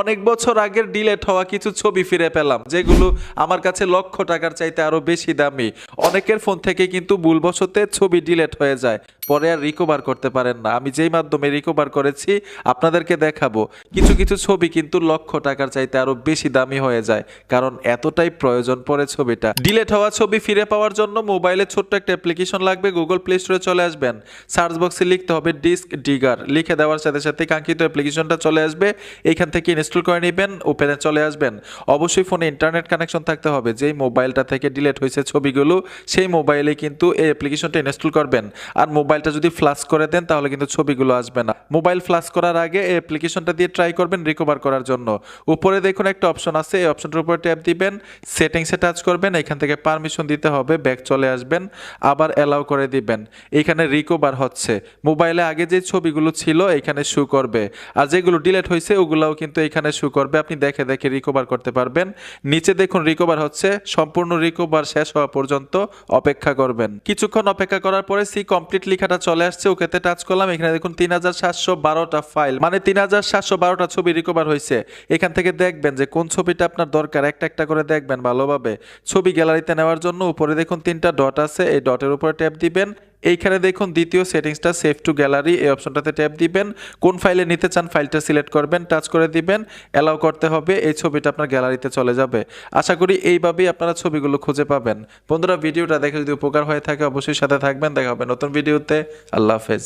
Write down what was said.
অনেক বছর আগের ডিলেট হওয়া কিছু ছবি ফিরে পেলাম, যেগুলো আমার কাছে লক্ষ টাকার চাইতে আরও বেশি দামি। অনেকের ফোন থেকে কিন্তু ভুলবশতে ছবি ডিলেট হয়ে যায়। পরে আর রিকভার করতে পারেন না। আমি যেই মাধ্যমে রিকভার করেছি, আপনাদেরকে দেখাবো। কিছু কিছু ছবি কিন্তু লক্ষ টাকার চাইতে আরও বেশি দামি হয়ে যায়, কারণ এতটাই প্রয়োজন পড়ে ছবিটা। ডিলেট হওয়া ছবি ফিরে পাওয়ার জন্য মোবাইলে ছোট্ট একটা অ্যাপ্লিকেশন লাগবে গুগল প্লে স্টোরে চলে আসবেন। সার্চ বক্সে লিখতে হবে ডিস্ক ডিগার লিখে দেওয়ার সাথে সাথে কাঙ্ক্ষিত অ্যাপ্লিকেশনটা চলে আসবে। এইখান থেকে ইনস্টল করে নেবেন ওপেনে চলে আসবেন। অবশ্যই ফোনে ইন্টারনেট কানেকশন থাকতে হবে। যেই মোবাইলটা থেকে ডিলেট হয়েছে ছবিগুলো সেই মোবাইলে কিন্তু এই অ্যাপ্লিকেশনটা ইনস্টল করবেন। আর মোবাইলটা যদি ফ্লাশ করে দেন, তাহলে কিন্তু ছবিগুলো আসবে না। মোবাইল ফ্লাশ করার আগে এই অ্যাপ্লিকেশনটা দিয়ে ট্রাই করবেন রিকভার করার জন্য। উপরে দেখুন একটা অপশন আছে, এই অপশনটার উপরে ট্যাপ দিবেন সেটিংসে টাচ করবেন, এখান থেকে পারমিশন দিতে হবে ব্যাক চলে আসবেন, আবার অ্যালাউ করে দিবেন। এখানে রিকভার হচ্ছে। মোবাইলে আগে যে ছবিগুলো ছিল, এখানে শু করবে। আর যেগুলো ডিলেট হয়েছে, ওগুলাও কিন্তু এখানে শু করবে। আপনি দেখে দেখে রিকভার করতে পারবেন। নিচে দেখুন রিকভার হচ্ছে, সম্পূর্ণ রিকভার শেষ হওয়া পর্যন্ত অপেক্ষা করবেন। কিছুক্ষণ অপেক্ষা করার পরে সি কমপ্লিট লেখাটা চলে আসছে, ওকেতে টাচ করলাম। এখানে দেখুন তিন হাজার সাতশো বারোটা ফাইল মানে তিন হাজার সাতশো বারোটা ছবি রিকভার হয়েছে। এখান থেকে দেখবেন যে কোন ছবিটা আপনার দরকার, একটা একটা করে দেখবেন ভালোভাবে। ছবি গ্যালারিতে নেওয়ার জন্য উপরে দেখুন তিনটা ডট আছে, এই ডটের উপরে ট্যাপ দিবেন। এইখানে দেখুন দ্বিতীয় সেটিংসটা সেভ টু গ্যালারি, এই অপশনটাতে ট্যাপ দিবেন। কোন ফাইলে নিতে চান, ফাইলটা সিলেক্ট করবেন, টাচ করে দিবেন, অ্যালাউ করতে হবে, এই ছবিটা আপনার গ্যালারিতে চলে যাবে। আশা করি এইভাবেই আপনারা ছবিগুলো খুঁজে পাবেন। বন্ধুরা, ভিডিওটা দেখে যদি উপকার হয়ে থাকে, অবশ্যই সাথে থাকবেন। দেখা হবে নতুন ভিডিওতে। আল্লাহ হাফেজ।